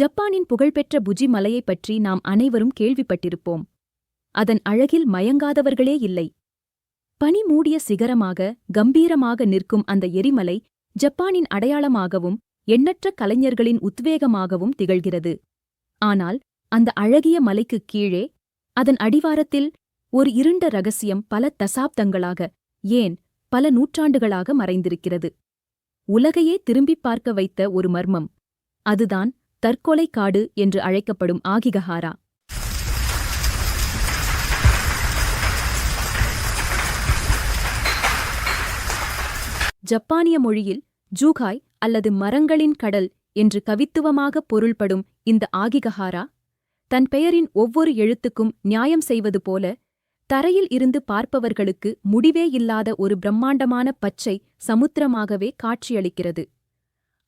ஜப்பானின் புகழ்பெற்ற புஜி மலையைப் பற்றி நாம் அனைவரும் கேள்விப்பட்டிருப்போம். அதன் அழகில் மயங்காதவர்களே இல்லை. பனி மூடிய சிகரமாக கம்பீரமாக நிற்கும் அந்த எரிமலை ஜப்பானின் அடையாளமாகவும் எண்ணற்ற கலைஞர்களின் உத்வேகமாகவும் திகழ்கிறது. ஆனால் அந்த அழகிய மலைக்குக் கீழே அதன் அடிவாரத்தில் ஒரு இருண்ட ரகசியம் பல தசாப்தங்களாக ஏன் பல நூற்றாண்டுகளாக மறைந்திருக்கிறது. உலகையே திரும்பிப் பார்க்க வைத்த ஒரு மர்மம். அதுதான் தற்கொலை காடு என்று அழைக்கப்படும் ஆகிகஹாரா. ஜப்பானிய மொழியில் ஜூகாய் அல்லது மரங்களின் கடல் என்று கவித்துவமாக பொருள்படும் இந்த ஆகிகஹாரா தன் பெயரின் ஒவ்வொரு எழுத்துக்கும் நியாயம் செய்வது போல தரையில் இருந்து பார்ப்பவர்களுக்கு முடிவே இல்லாத ஒரு பிரம்மாண்டமான பச்சை சமுத்திரமாகவே காட்சியளிக்கிறது.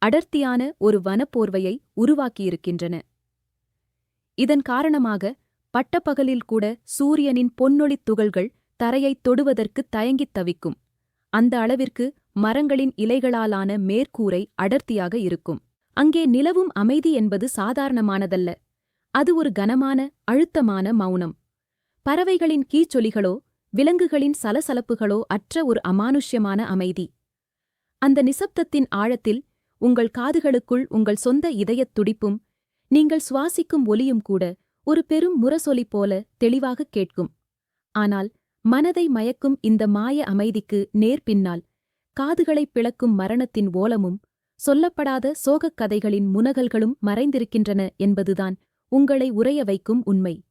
அடர்த்தியான ஒரு வனப்போர்வையை உருவாக்கியிருக்கின்றன. இதன் காரணமாக பட்டப்பகலில் கூட சூரியனின் பொன்னொளித் துகள்கள் தரையைத் தொடுவதற்கு தயங்கித் தவிக்கும். அந்த அளவிற்கு மரங்களின் இலைகளாலான மேற்கூரை அடர்த்தியாக இருக்கும். அங்கே நிலவும் அமைதி என்பது சாதாரணமானதல்ல. அது ஒரு கனமான அழுத்தமான மௌனம். பறவைகளின் கீச்சொலிகளோ விலங்குகளின் சலசலப்புகளோ அற்ற ஒரு அமானுஷ்யமான அமைதி. அந்த நிசப்தத்தின் ஆழத்தில் உங்கள் காதுகளுக்குள் உங்கள் சொந்த இதயத் துடிப்பும் நீங்கள் சுவாசிக்கும் ஒலியும் கூட ஒரு பெரும் முரசொலி போல தெளிவாகக் கேட்கும். ஆனால் மனதை மயக்கும் இந்த மாய அமைதிக்கு நேர் பின்னால் காதுகளைப் பிளக்கும் மரணத்தின் ஓலமும் சொல்லப்படாத சோகக் கதைகளின் முனகல்களும் மறைந்திருக்கின்றன என்பதுதான் உங்களை உறைய வைக்கும் உண்மை.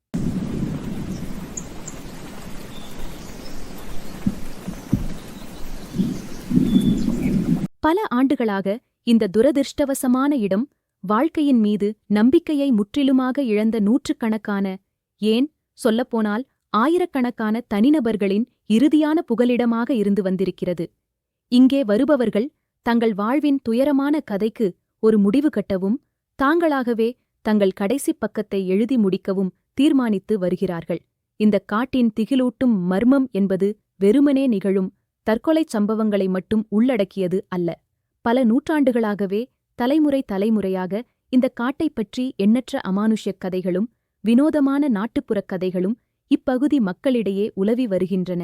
பல ஆண்டுகளாக இந்த துரதிர்ஷ்டவசமான இடம் வாழ்க்கையின் மீது நம்பிக்கையை முற்றிலுமாக இழந்த நூற்றுக்கணக்கான ஏன் சொல்லப்போனால் ஆயிரக்கணக்கான தனிநபர்களின் இறுதியான புகலிடமாக இருந்து வந்திருக்கிறது. இங்கே வருபவர்கள் தங்கள் வாழ்வின் துயரமான கதைக்கு ஒரு முடிவு கட்டவும் தாங்களாகவே தங்கள் கடைசிப் பக்கத்தை எழுதி முடிக்கவும் தீர்மானித்து வருகிறார்கள். இந்த காட்டின் திகிலூட்டும் மர்மம் என்பது வெறுமனே நிகழும் தற்கொலைச் சம்பவங்களை மட்டும் உள்ளடக்கியது அல்ல. பல நூற்றாண்டுகளாகவே தலைமுறை தலைமுறையாக இந்த காட்டைப் பற்றி எண்ணற்ற அமானுஷ்யக் கதைகளும் வினோதமான நாட்டுப்புறக் கதைகளும் இப்பகுதி மக்களிடையே உலவி வருகின்றன.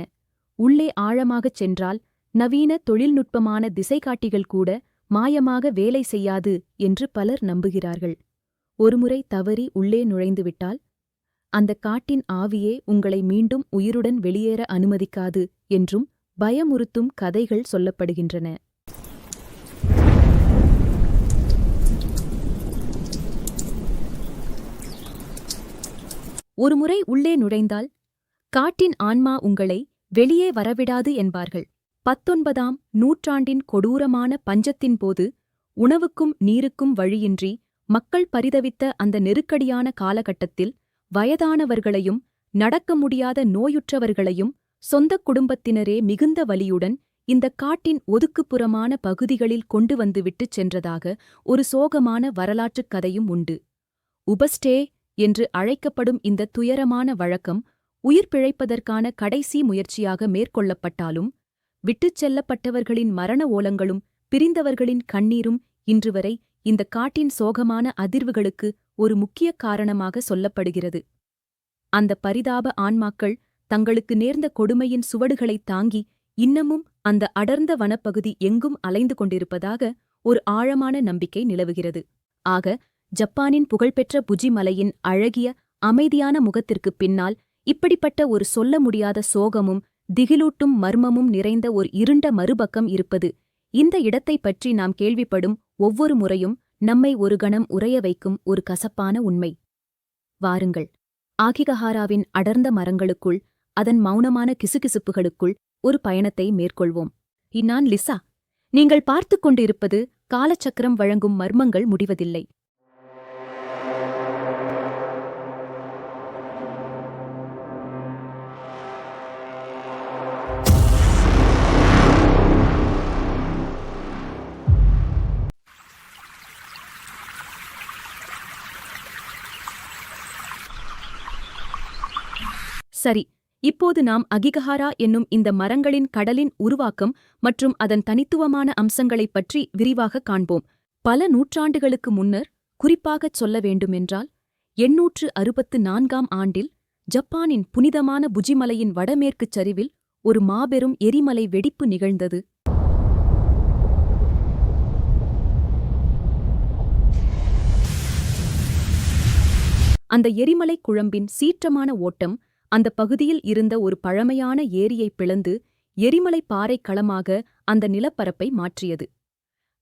உள்ளே ஆழமாகச் சென்றால் நவீன தொழில்நுட்பமான திசைகாட்டிகள் கூட மாயமாக வேலை செய்யாது என்று பலர் நம்புகிறார்கள். ஒருமுறை தவறி உள்ளே நுழைந்துவிட்டால் அந்த காட்டின் ஆவியே உங்களை மீண்டும் உயிருடன் வெளியேற அனுமதிக்காது என்றும் பயமுறுத்தும் கதைகள் சொல்லப்படுகின்றன. ஒருமுறை உள்ளே நுழைந்தால் காட்டின் ஆன்மா உங்களை வெளியே வரவிடாது என்பார்கள். பத்தொன்பதாம் நூற்றாண்டின் கொடூரமான பஞ்சத்தின் போது உணவுக்கும் நீருக்கும் வழியின்றி மக்கள் பரிதவித்த அந்த நெருக்கடியான காலகட்டத்தில் வயதானவர்களையும் நடக்க முடியாத நோயுற்றவர்களையும் சொந்தக் குடும்பத்தினரே மிகுந்த வலியுடன் இந்த காட்டின் ஒதுக்குப்புறமான பகுதிகளில் கொண்டு வந்துவிட்டுச் சென்றதாக ஒரு சோகமான வரலாற்றுக் கதையும் உண்டு. உபஸ்டே என்று அழைக்கப்படும் இந்த துயரமான வழக்கம் உயிர் பிழைப்பதற்கான கடைசி முயற்சியாக மேற்கொள்ளப்பட்டாலும் விட்டுச் செல்லப்பட்டவர்களின் மரண ஓலங்களும் பிரிந்தவர்களின் கண்ணீரும் இன்றுவரை இந்த காட்டின் சோகமான அதிர்வுகளுக்கு ஒரு முக்கிய காரணமாக சொல்லப்படுகிறது. அந்த பரிதாப ஆன்மாக்கள் தங்களுக்கு நேர்ந்த கொடுமையின் சுவடுகளைத் தாங்கி இன்னமும் அந்த அடர்ந்த வனப்பகுதி எங்கும் அலைந்து கொண்டிருப்பதாக ஒரு ஆழமான நம்பிக்கை நிலவுகிறது. ஆக ஜப்பானின் புகழ்பெற்ற புஜி மலையின் அழகிய அமைதியான முகத்திற்குப் பின்னால் இப்படிப்பட்ட ஒரு சொல்ல முடியாத சோகமும் திகிலூட்டும் மர்மமும் நிறைந்த ஒரு இருண்ட மறுபக்கம் இருப்பது. இந்த இடத்தைப் பற்றி நாம் கேள்விப்படும் ஒவ்வொரு முறையும் நம்மை ஒரு கணம் உறைய வைக்கும் ஒரு கசப்பான உண்மை. வாருங்கள். ஆகிகஹாராவின் அடர்ந்த மரங்களுக்குள் அதன் மௌனமான கிசுகிசுப்புகளுக்குள் ஒரு பயணத்தை மேற்கொள்வோம். இன்னான் லிசா நீங்கள் பார்த்துக் கொண்டிருப்பது காலச்சக்கரம் வழங்கும் மர்மங்கள் முடிவதில்லை. சரி இப்போது நாம் அகிகஹாரா என்னும் இந்த மரங்களின் கடலின் உருவாக்கம் மற்றும் அதன் தனித்துவமான அம்சங்களைப் பற்றி விரிவாகக் காண்போம். பல நூற்றாண்டுகளுக்கு முன்னர் குறிப்பாகச் சொல்ல வேண்டுமென்றால் எண்ணூற்று அறுபத்து நான்காம் ஆண்டில் ஜப்பானின் புனிதமான புஜிமலையின் வடமேற்குச் சரிவில் ஒரு மாபெரும் எரிமலை வெடிப்பு நிகழ்ந்தது. அந்த எரிமலைக் குழம்பின் சீற்றமான ஓட்டம் அந்த பகுதியில் இருந்த ஒரு பழமையான ஏரியைப் பிளந்து எரிமலைப் பாறைக் களமாக அந்த நிலப்பரப்பை மாற்றியது.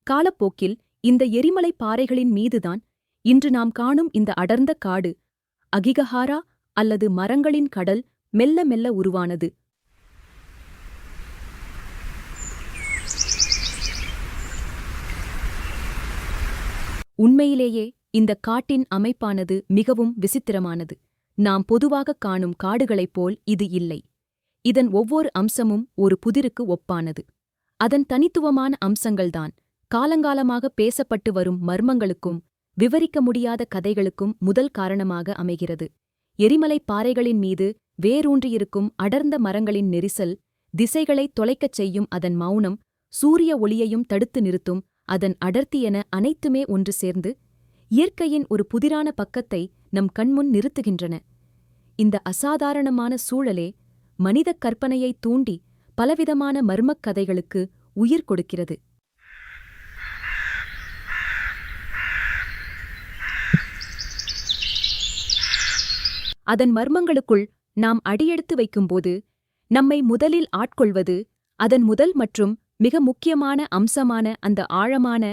காலப்போக்கில் இந்த எரிமலைப் பாறைகளின் மீதுதான் இன்று நாம் காணும் இந்த அடர்ந்த காடு அகிகஹாரா அல்லது மரங்களின் கடல் மெல்ல மெல்ல உருவானது. உண்மையிலேயே இந்த காட்டின் அமைப்பானது மிகவும் விசித்திரமானது. நாம் பொதுவாகக் காணும் காடுகளைப் போல் இது இல்லை. இதன் ஒவ்வொரு அம்சமும் ஒரு புதிருக்கு ஒப்பானது. அதன் தனித்துவமான அம்சங்கள்தான் காலங்காலமாக பேசப்பட்டு வரும் மர்மங்களுக்கும் விவரிக்க முடியாத கதைகளுக்கும் முதல் காரணமாக அமைகிறது. எரிமலைப் பாறைகளின் மீது வேரூன்றியிருக்கும் அடர்ந்த மரங்களின் நெரிசல் திசைகளைத் தொலைக்கச் செய்யும் அதன் மௌனம் சூரிய ஒளியையும் தடுத்து நிறுத்தும் அதன் அடர்த்தி என அனைத்துமே ஒன்று சேர்ந்து இயற்கையின் ஒரு புதிரான பக்கத்தை நம் கண்முன் நிறுத்துகின்றன. இந்த அசாதாரணமான சூழலே மனிதக் கற்பனையை தூண்டி பலவிதமான மர்மக் கதைகளுக்கு உயிர் கொடுக்கிறது. அதன் மர்மங்களுக்குள் நாம் அடியெடுத்து வைக்கும்போது நம்மை முதலில் ஆட்கொள்வது அதன் முதல் மற்றும் மிக முக்கியமான அம்சமான அந்த ஆழமான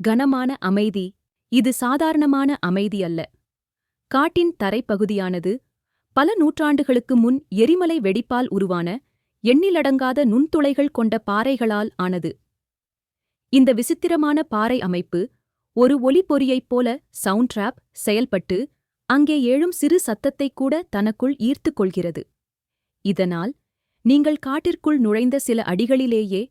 கனமான அமைதி. இது சாதாரணமான அமைதி அல்ல. காட்டின் தரைப்பகுதியானது பல நூற்றாண்டுகளுக்கு முன் எரிமலை வெடிப்பால் உருவான எண்ணிலடங்காத நுண்துளைகள் கொண்ட பாறைகளால் ஆனது. இந்த விசித்திரமான பாறை அமைப்பு ஒரு ஒலிப்பொறியைப் போல சவுண்ட் ட்ராப் செயல்பட்டு அங்கே ஏழும் சிறு சத்தத்தைக் கூட தனக்குள் ஈர்த்துக் கொள்கிறது. இதனால் நீங்கள் காட்டிற்குள் நுழைந்த சில அடிகளிலேயே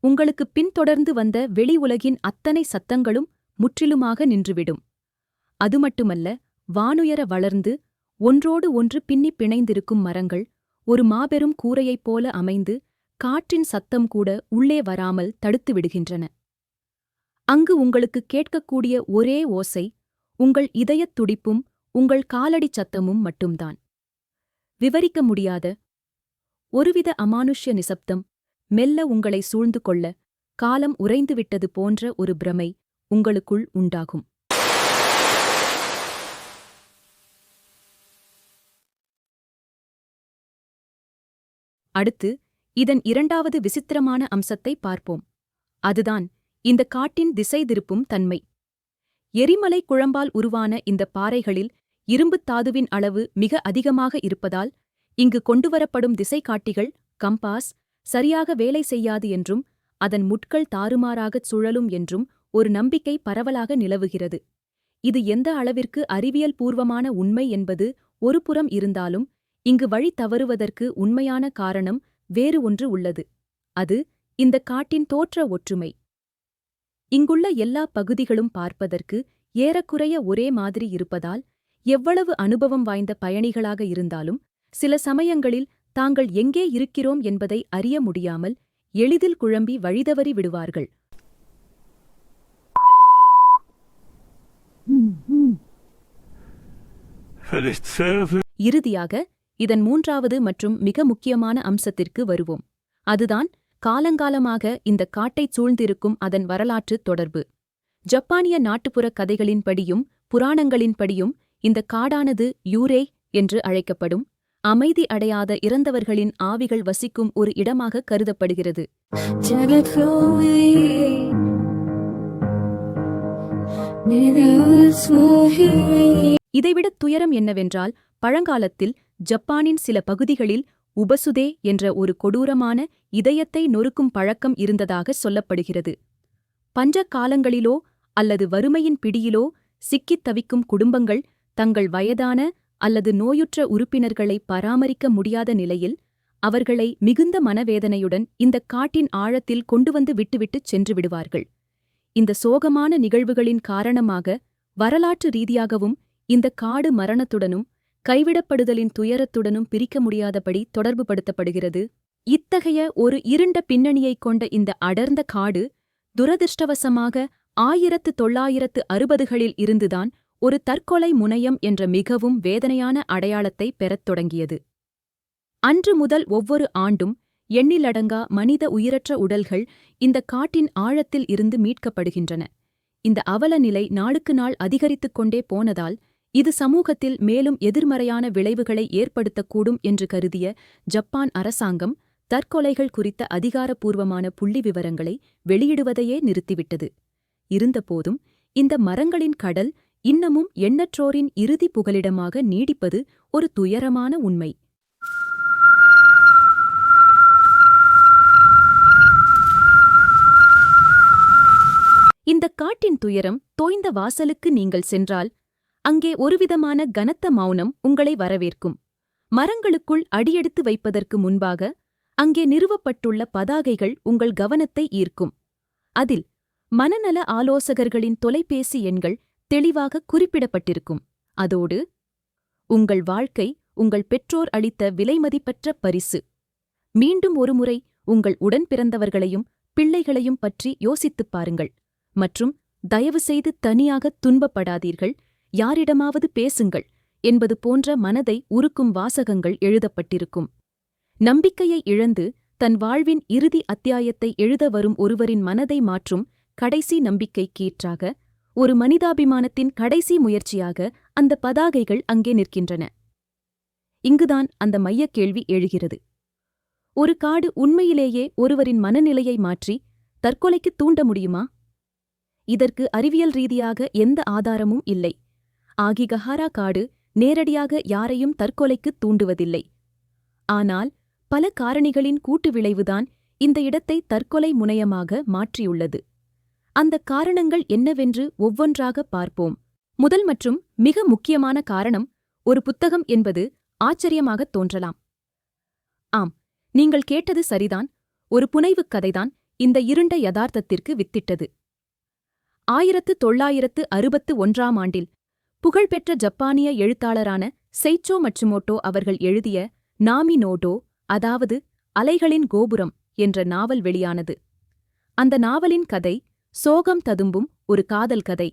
உங்களுக்கு பின்தொடர்ந்து வந்த வெளி உலகின் அத்தனை சத்தங்களும் முற்றிலுமாக நின்றுவிடும். அது மட்டுமல்ல வானுயர வளர்ந்து ஒன்றோடு ஒன்று பின்னிப் பிணைந்திருக்கும் மரங்கள் ஒரு மாபெரும் கூரையைப் போல அமைந்து காற்றின் சத்தம் கூட உள்ளே வராமல் தடுத்து விடுகின்றன. அங்கு உங்களுக்கு கேட்கக்கூடிய ஒரே ஓசை உங்கள் இதயத் துடிப்பும் உங்கள் காலடிச் சத்தமும் மட்டும்தான். விவரிக்க முடியாத ஒருவித அமானுஷ்ய நிசப்தம் மெல்ல உங்களை சூழ்ந்து கொள்ள காலம் உறைந்துவிட்டது போன்ற ஒரு பிரமை உங்களுக்குள் உண்டாகும். அடுத்து இதன் இரண்டாவது விசித்திரமான அம்சத்தை பார்ப்போம். அதுதான் இந்த காட்டின் திசை திருப்பும் தன்மை. எரிமலை குழம்பால் உருவான இந்த பாறைகளில் இரும்புத் தாதுவின் அளவு மிக அதிகமாக இருப்பதால் இங்கு கொண்டுவரப்படும் திசைகாட்டிகள் கம்பாஸ் சரியாக வேலை செய்யாது என்றும் அதன் முட்கள் தாறுமாறாகச் சுழலும் என்றும் ஒரு நம்பிக்கை பரவலாக நிலவுகிறது. இது எந்த அளவிற்கு அறிவியல் பூர்வமான உண்மை என்பது ஒருபுறம் இருந்தாலும் இங்கு வழி தவறுவதற்கு உண்மையான காரணம் வேறு ஒன்று உள்ளது. அது இந்த காட்டின் தோற்ற ஒற்றுமை. இங்குள்ள எல்லா பகுதிகளும் பார்ப்பதற்கு ஏறக்குறைய ஒரே மாதிரி இருப்பதால் எவ்வளவு அனுபவம் வாய்ந்த பயணிகளாக இருந்தாலும் சில சமயங்களில் தாங்கள் எங்கே இருக்கிறோம் என்பதை அறிய முடியாமல் எளிதில் குழம்பி வழிதவறி விடுவார்கள். இறுதியாக இதன் மூன்றாவது மற்றும் மிக முக்கியமான அம்சத்திற்கு வருவோம். அதுதான் காலங்காலமாக இந்த காட்டைச் சூழ்ந்திருக்கும் அதன் வரலாற்று தொடர்பு. ஜப்பானிய நாட்டுப்புறக் கதைகளின்படியும் புராணங்களின்படியும் இந்த காடானது யூரே என்று அழைக்கப்படும் அமைதி அடையாத இறந்தவர்களின் ஆவிகள் வசிக்கும் ஒரு இடமாக கருதப்படுகிறது. இதைவிட துயரம் என்னவென்றால் பழங்காலத்தில் ஜப்பானின் சில பகுதிகளில் உபசுதே என்ற ஒரு கொடூரமான இதயத்தை நொறுக்கும் பழக்கம் இருந்ததாக சொல்லப்படுகிறது. பஞ்ச காலங்களிலோ அல்லது வறுமையின் பிடியிலோ சிக்கித் தவிக்கும் குடும்பங்கள் தங்கள் வயதான அல்லது நோயுற்ற உறுப்பினர்களை பராமரிக்க முடியாத நிலையில் அவர்களை மிகுந்த மனவேதனையுடன் இந்தக் காட்டின் ஆழத்தில் கொண்டு வந்து விட்டுவிட்டுச் சென்று விடுவார்கள். இந்த சோகமான நிகழ்வுகளின் காரணமாக வரலாற்று ரீதியாகவும் இந்த காடு மரணத்துடனும் கைவிடப்படுதலின் துயரத்துடனும் பிரிக்க முடியாதபடி தொடர்புபடுத்தப்படுகிறது. இத்தகைய ஒரு இருண்ட பின்னணியைக் கொண்ட இந்த அடர்ந்த காடு துரதிர்ஷ்டவசமாக ஆயிரத்து தொள்ளாயிரத்து அறுபதுகளில் இருந்துதான் ஒரு தற்கொலை முனையம் என்ற மிகவும் வேதனையான அடையாளத்தை பெறத் தொடங்கியது. அன்று முதல் ஒவ்வொரு ஆண்டும் எண்ணிலடங்கா மனித உயிரற்ற உடல்கள் இந்த காட்டின் ஆழத்தில் இருந்து மீட்கப்படுகின்றன. இந்த அவலநிலை நாளுக்கு நாள் அதிகரித்துக் கொண்டே போனதால் இது சமூகத்தில் மேலும் எதிர்மறையான விளைவுகளை ஏற்படுத்தக்கூடும் என்று கருதிய ஜப்பான் அரசாங்கம் தற்கொலைகள் குறித்த அதிகாரப்பூர்வமான புள்ளிவிவரங்களை வெளியிடுவதையே நிறுத்திவிட்டது. இருந்தபோதும் இந்த மரங்களின் கடல் இன்னமும் எண்ணற்றோரின் இறுதி புகலிடமாக நீடிப்பது ஒரு துயரமான உண்மை. இந்த காட்டின் துயரம் தோய்ந்த வாசலுக்கு நீங்கள் சென்றால் அங்கே ஒருவிதமான கனத்த மௌனம் உங்களை வரவேற்கும். மரங்களுக்குள் அடியெடுத்து வைப்பதற்கு முன்பாக அங்கே நிறுவப்பட்டுள்ள பதாகைகள் உங்கள் கவனத்தை ஈர்க்கும். அதில் மனநல ஆலோசகர்களின் தொலைபேசி எண்கள் தெளிவாக குறிப்பிடப்பட்டிருக்கும். அதோடு உங்கள் வாழ்க்கை உங்கள் பெற்றோர் அளித்த விலைமதிப்பற்ற பரிசு. மீண்டும் ஒருமுறை உங்கள் உடன் பிறந்தவர்களையும் பிள்ளைகளையும் பற்றி யோசித்துப் பாருங்கள். மற்றும் தயவுசெய்து தனியாக துன்பப்படாதீர்கள். யாரிடமாவது பேசுங்கள் என்பது போன்ற மனதை உருக்கும் வாசகங்கள் எழுதப்பட்டிருக்கும். நம்பிக்கையை இழந்து தன் வாழ்வின் இறுதி அத்தியாயத்தை எழுத வரும் ஒருவரின் மனதை மாற்றும் கடைசி நம்பிக்கை கீற்றாக ஒரு மனிதாபிமானத்தின் கடைசி முயற்சியாக அந்த பதாகைகள் அங்கே நிற்கின்றன. இங்குதான் அந்த மையக் கேள்வி எழுகிறது. ஒரு காடு உண்மையிலேயே ஒருவரின் மனநிலையை மாற்றி தற்கொலைக்கு தூண்ட முடியுமா? இதற்கு அறிவியல் ரீதியாக எந்த ஆதாரமும் இல்லை. ஆகிகஹாரா காடு நேரடியாக யாரையும் தற்கொலைக்கு தூண்டுவதில்லை. ஆனால் பல காரணிகளின் கூட்டு விளைவுதான் இந்த இடத்தை தற்கொலை முனையமாக மாற்றியுள்ளது. அந்த காரணங்கள் என்னவென்று ஒவ்வொன்றாக பார்ப்போம். முதல் மற்றும் மிக முக்கியமான காரணம் ஒரு புத்தகம் என்பது ஆச்சரியமாகத் தோன்றலாம். ஆம் நீங்கள் கேட்டது சரிதான். ஒரு புனைவுக் கதைதான் இந்த இருண்ட யதார்த்தத்திற்கு வித்திட்டது. ஆயிரத்து தொள்ளாயிரத்து அறுபத்து ஒன்றாம் ஆண்டில் புகழ்பெற்ற ஜப்பானிய எழுத்தாளரான செய்ச்சோ மச்சுமோட்டோ அவர்கள் எழுதிய நாமி நோடோ அதாவது அலைகளின் கோபுரம் என்ற நாவல் வெளியானது. அந்த நாவலின் கதை சோகம் ததும்பும் ஒரு காதல் கதை.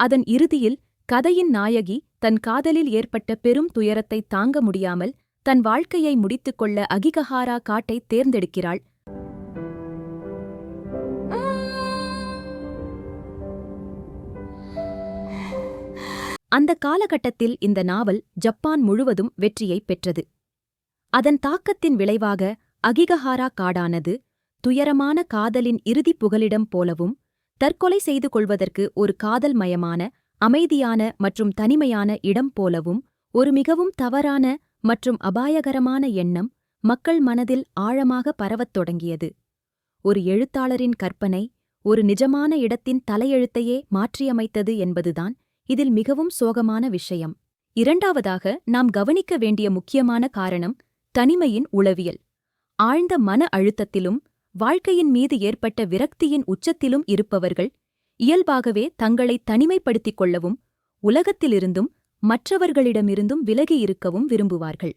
அதன் இறுதியில் கதையின் நாயகி தன் காதலில் ஏற்பட்ட பெரும் துயரத்தை தாங்க முடியாமல் தன் வாழ்க்கையை முடித்துக்கொள்ள அகிகஹாரா காட்டை தேர்ந்தெடுக்கிறாள் அந்த காலகட்டத்தில் இந்த நாவல் ஜப்பான் முழுவதும் வெற்றியைப் பெற்றது. அதன் தாக்கத்தின் விளைவாக அகிகஹாரா காடானது துயரமான காதலின் இறுதிப் புகலிடம் போலவும் தற்கொலை செய்து கொள்வதற்கு ஒரு காதல் மயமான அமைதியான மற்றும் தனிமையான இடம் போலவும் ஒரு மிகவும் தவறான மற்றும் அபாயகரமான எண்ணம் மக்கள் மனதில் ஆழமாக பரவத் தொடங்கியது. ஒரு எழுத்தாளரின் கற்பனை ஒரு நிஜமான இடத்தின் தலையெழுத்தையே மாற்றியமைத்தது என்பதுதான் இதில் மிகவும் சோகமான விஷயம். இரண்டாவதாக நாம் கவனிக்க வேண்டிய முக்கியமான காரணம் தனிமையின் உளவியல். ஆழ்ந்த மன அழுத்தத்திலும் வாழ்க்கையின் மீது ஏற்பட்ட விரக்தியின் உச்சத்திலும் இருப்பவர்கள் இயல்பாகவே தங்களை தனிமைப்படுத்திக் கொள்ளவும் உலகத்திலிருந்தும் மற்றவர்களிடமிருந்தும் விலகி இருக்கவும் விரும்புவார்கள்.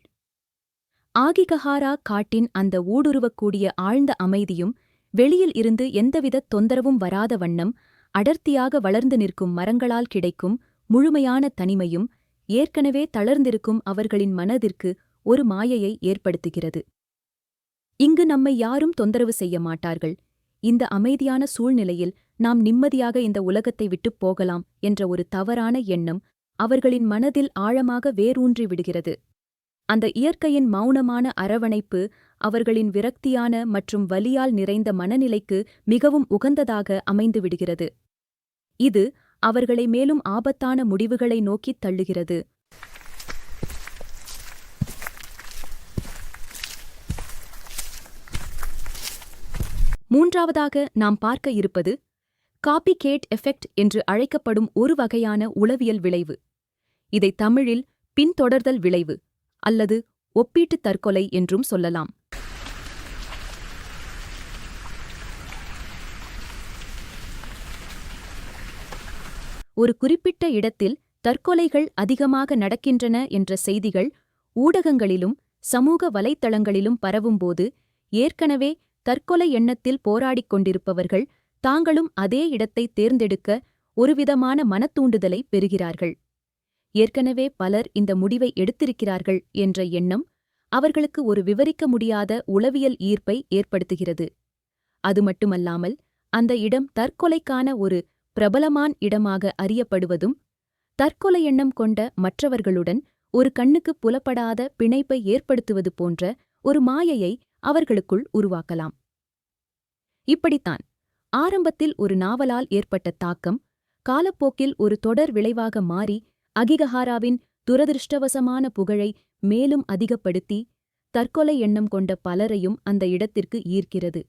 ஆகிகஹாரா காட்டின் அந்த ஊடுருவக்கூடிய ஆழ்ந்த அமைதியும் வெளியில் இருந்து எந்தவித தொந்தரவும் வராத வண்ணம் அடர்த்தியாக வளர்ந்து நிற்கும் மரங்களால் கிடைக்கும் முழுமையான தனிமையும் ஏற்கனவே தளர்ந்திருக்கும் அவர்களின் மனதிற்கு ஒரு மாயையை ஏற்படுத்துகிறது. இங்கு நம்மை யாரும் தொந்தரவு செய்ய மாட்டார்கள். இந்த அமைதியான சூழ்நிலையில் நாம் நிம்மதியாக இந்த உலகத்தை விட்டுப் போகலாம் என்ற ஒரு தவறான எண்ணம் அவர்களின் மனதில் ஆழமாக வேரூன்றி விடுகிறது. அந்த இயற்கையின் மௌனமான அரவணைப்பு அவர்களின் விரக்தியான மற்றும் வலியால் நிறைந்த மனநிலைக்கு மிகவும் உகந்ததாக அமைந்து விடுகிறது. இது அவர்களை மேலும் ஆபத்தான முடிவுகளை நோக்கித் தள்ளுகிறது. மூன்றாவதாக நாம் பார்க்க இருப்பது காப்பி கேட் எஃபெக்ட் என்று அழைக்கப்படும் ஒரு வகையான உளவியல் விளைவு. இதை தமிழில் பின்தொடர்தல் விளைவு அல்லது ஒப்பீட்டுத் தற்கொலை என்றும் சொல்லலாம். ஒரு குறிப்பிட்ட இடத்தில் தற்கொலைகள் அதிகமாக நடக்கின்றன என்ற செய்திகள் ஊடகங்களிலும் சமூக வலைத்தளங்களிலும் பரவும்போது ஏற்கனவே தற்கொலை எண்ணத்தில் போராடிக் கொண்டிருப்பவர்கள் தாங்களும் அதே இடத்தை தேர்ந்தெடுக்க ஒருவிதமான மனத்தூண்டுதலை பெறுகிறார்கள். ஏற்கனவே பலர் இந்த முடிவை எடுத்திருக்கிறார்கள் என்ற எண்ணம் அவர்களுக்கு ஒரு விவரிக்க முடியாத உளவியல் ஈர்ப்பை ஏற்படுத்துகிறது. அது மட்டுமல்லாமல் அந்த இடம் தற்கொலைக்கான ஒரு பிரபலமான் இடமாக அறியப்படுவதும் தற்கொலை எண்ணம் கொண்ட மற்றவர்களுடன் ஒரு கண்ணுக்கு புலப்படாத பிணைப்பை ஏற்படுத்துவது போன்ற ஒரு மாயையை அவர்களுக்குள் உருவாக்கலாம். இப்படித்தான் ஆரம்பத்தில் ஒரு நாவலால் ஏற்பட்ட தாக்கம் காலப்போக்கில் ஒரு தொடர் விளைவாக மாறி அகிகஹாராவின் துரதிருஷ்டவசமான புகழை மேலும் அதிகப்படுத்தி தற்கொலை எண்ணம் கொண்ட பலரையும் அந்த இடத்திற்கு ஈர்க்கிறது.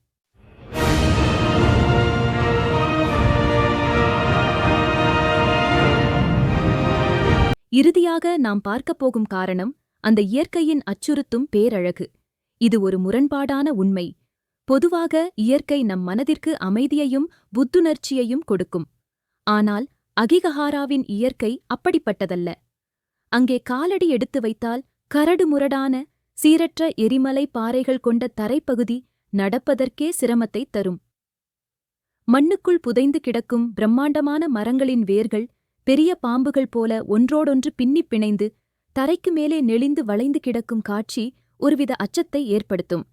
இறுதியாக நாம் பார்க்கப் போகும் காரணம் அந்த இயற்கையின் அச்சுறுத்தும் பேரழகு. இது ஒரு முரண்பாடான உண்மை. பொதுவாக இயற்கை நம் மனதிற்கு அமைதியையும் புத்துணர்ச்சியையும் கொடுக்கும். ஆனால் அகிகஹாராவின் இயற்கை அப்படிப்பட்டதல்ல. அங்கே காலடி எடுத்து வைத்தால் கரடுமுரடான சீரற்ற எரிமலை பாறைகள் கொண்ட தரைப்பகுதி நடப்பதற்கே சிரமத்தைத் தரும். மண்ணுக்குள் புதைந்து கிடக்கும் பிரம்மாண்டமான மரங்களின் வேர்கள் பெரிய பாம்புகள் போல ஒன்றோடொன்று பின்னிப் பிணைந்து தரைக்கு மேலே நெளிந்து வளைந்து கிடக்கும் காட்சி ஒருவித அச்சத்தை ஏற்படுத்தும்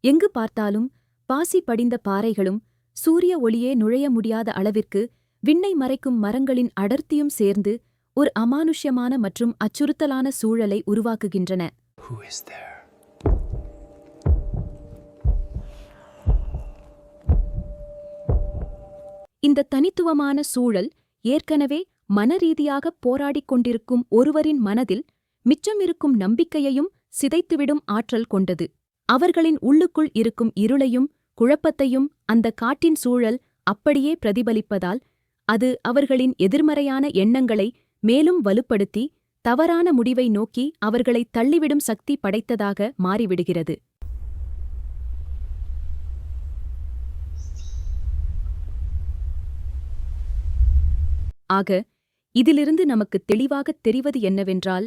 எங்கு பார்த்தாலும் பாசி படிந்த பாறைகளும் சூரிய ஒளியே நுழைய முடியாத அளவிற்கு விண்ணை மறைக்கும் மரங்களின் அடர்த்தியும் சேர்ந்து ஒரு அமானுஷ்யமான மற்றும் அச்சுறுத்தலான சூழலை உருவாக்குகின்றன? இந்த தனித்துவமான சூழல் ஏற்கனவே மனரீதியாக போராடிக் கொண்டிருக்கும் ஒருவரின் மனதில் மிச்சமிருக்கும் நம்பிக்கையையும் சிதைத்துவிடும் ஆற்றல் கொண்டது. அவர்களின் உள்ளுக்குள் இருக்கும் இருளையும் குழப்பத்தையும் அந்த காட்டின் சூழல் அப்படியே பிரதிபலிப்பதால் அது அவர்களின் எதிர்மறையான எண்ணங்களை மேலும் வலுப்படுத்தி தவறான முடிவை நோக்கி அவர்களை தள்ளிவிடும் சக்தி படைத்ததாக மாறிவிடுகிறது. ஆக இதிலிருந்து நமக்கு தெளிவாகத் தெரிவது என்னவென்றால்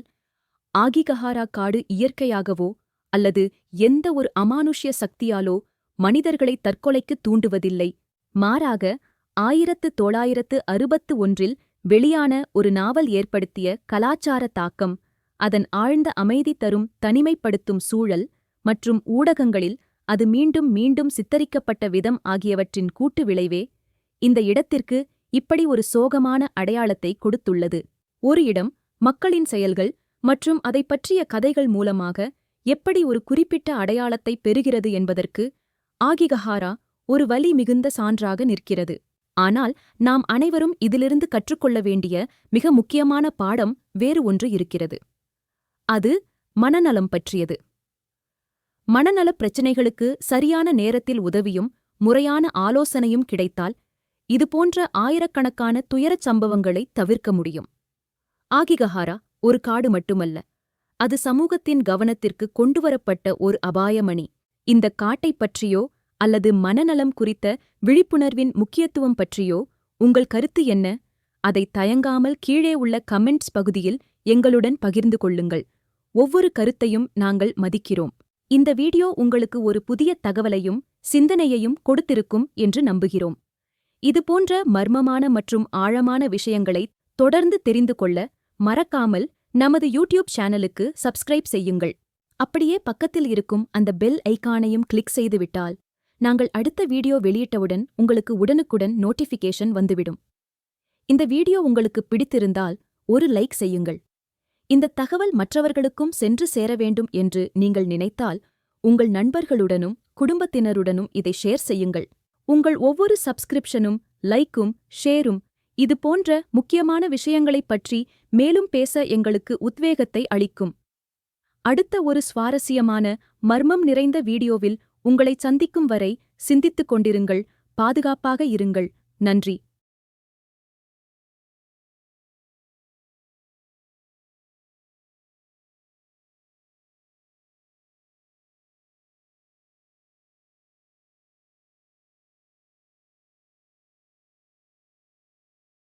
ஆகிகஹாரா காடு இயற்கையாகவோ அல்லது எந்த ஒரு அமானுஷ்ய சக்தியாலோ மனிதர்களை தற்கொலைக்கு தூண்டுவதில்லை. மாறாக ஆயிரத்து தொள்ளாயிரத்து அறுபத்து ஒன்றில் வெளியான ஒரு நாவல் ஏற்படுத்திய கலாச்சார தாக்கம் அதன் ஆழ்ந்த அமைதி தரும் தனிமைப்படுத்தும் சூழல் மற்றும் ஊடகங்களில் அது மீண்டும் மீண்டும் சித்தரிக்கப்பட்ட விதம் ஆகியவற்றின் கூட்டு விளைவே இந்த இடத்திற்கு இப்படி ஒரு சோகமான அடையாளத்தை கொடுத்துள்ளது. ஒரு இடம் மக்களின் செயல்கள் மற்றும் அதைப் பற்றிய கதைகள் மூலமாக எப்படி ஒரு குறிப்பிட்ட அடையாளத்தை பெறுகிறது என்பதற்கு ஆகிகஹாரா ஒரு வலி மிகுந்த சான்றாக நிற்கிறது. ஆனால் நாம் அனைவரும் இதிலிருந்து கற்றுக்கொள்ள வேண்டிய மிக முக்கியமான பாடம் வேறு ஒன்று இருக்கிறது. அது மனநலம் பற்றியது. மனநலப் பிரச்சினைகளுக்கு சரியான நேரத்தில் உதவியும் முறையான ஆலோசனையும் கிடைத்தால் இதுபோன்ற ஆயிரக்கணக்கான துயரச் சம்பவங்களை தவிர்க்க முடியும். ஆகிகஹாரா ஒரு காடு மட்டுமல்ல அது சமூகத்தின் கவனத்திற்கு கொண்டுவரப்பட்ட ஒரு அபாயமணி. இந்த காட்டைப் பற்றியோ அல்லது மனநலம் குறித்த விழிப்புணர்வின் முக்கியத்துவம் பற்றியோ உங்கள் கருத்து என்ன? அதை தயங்காமல் கீழே உள்ள கமெண்ட்ஸ் பகுதியில் எங்களுடன் பகிர்ந்து கொள்ளுங்கள். ஒவ்வொரு கருத்தையும் நாங்கள் மதிக்கிறோம். இந்த வீடியோ உங்களுக்கு ஒரு புதிய தகவலையும் சிந்தனையையும் கொடுத்திருக்கும் என்று நம்புகிறோம். இதுபோன்ற மர்மமான மற்றும் ஆழமான விஷயங்களை தொடர்ந்து தெரிந்து கொள்ள மறக்காமல் நமது யூடியூப் சேனலுக்கு சப்ஸ்கிரைப் செய்யுங்கள். அப்படியே பக்கத்தில் இருக்கும் அந்த பெல் ஐக்கானையும் கிளிக் செய்துவிட்டால் நாங்கள் அடுத்த வீடியோ வெளியிட்டவுடன் உங்களுக்கு உடனுக்குடன் நோட்டிஃபிகேஷன் வந்துவிடும். இந்த வீடியோ உங்களுக்கு பிடித்திருந்தால் ஒரு லைக் செய்யுங்கள். இந்த தகவல் மற்றவர்களுக்கும் சென்று சேர வேண்டும் என்று நீங்கள் நினைத்தால் உங்கள் நண்பர்களுடனும் குடும்பத்தினருடனும் இதை ஷேர் செய்யுங்கள். உங்கள் ஒவ்வொரு சப்ஸ்கிரிப்ஷனும் லைக்கும் ஷேரும் இது போன்ற முக்கியமான விஷயங்களைப் பற்றி மேலும் பேச எங்களுக்கு உத்வேகத்தை அளிக்கும். அடுத்த ஒரு சுவாரஸ்யமான மர்மம் நிறைந்த வீடியோவில் உங்களைச் சந்திக்கும் வரை சிந்தித்துக் கொண்டிருங்கள் பாதுகாப்பாக இருங்கள். நன்றி.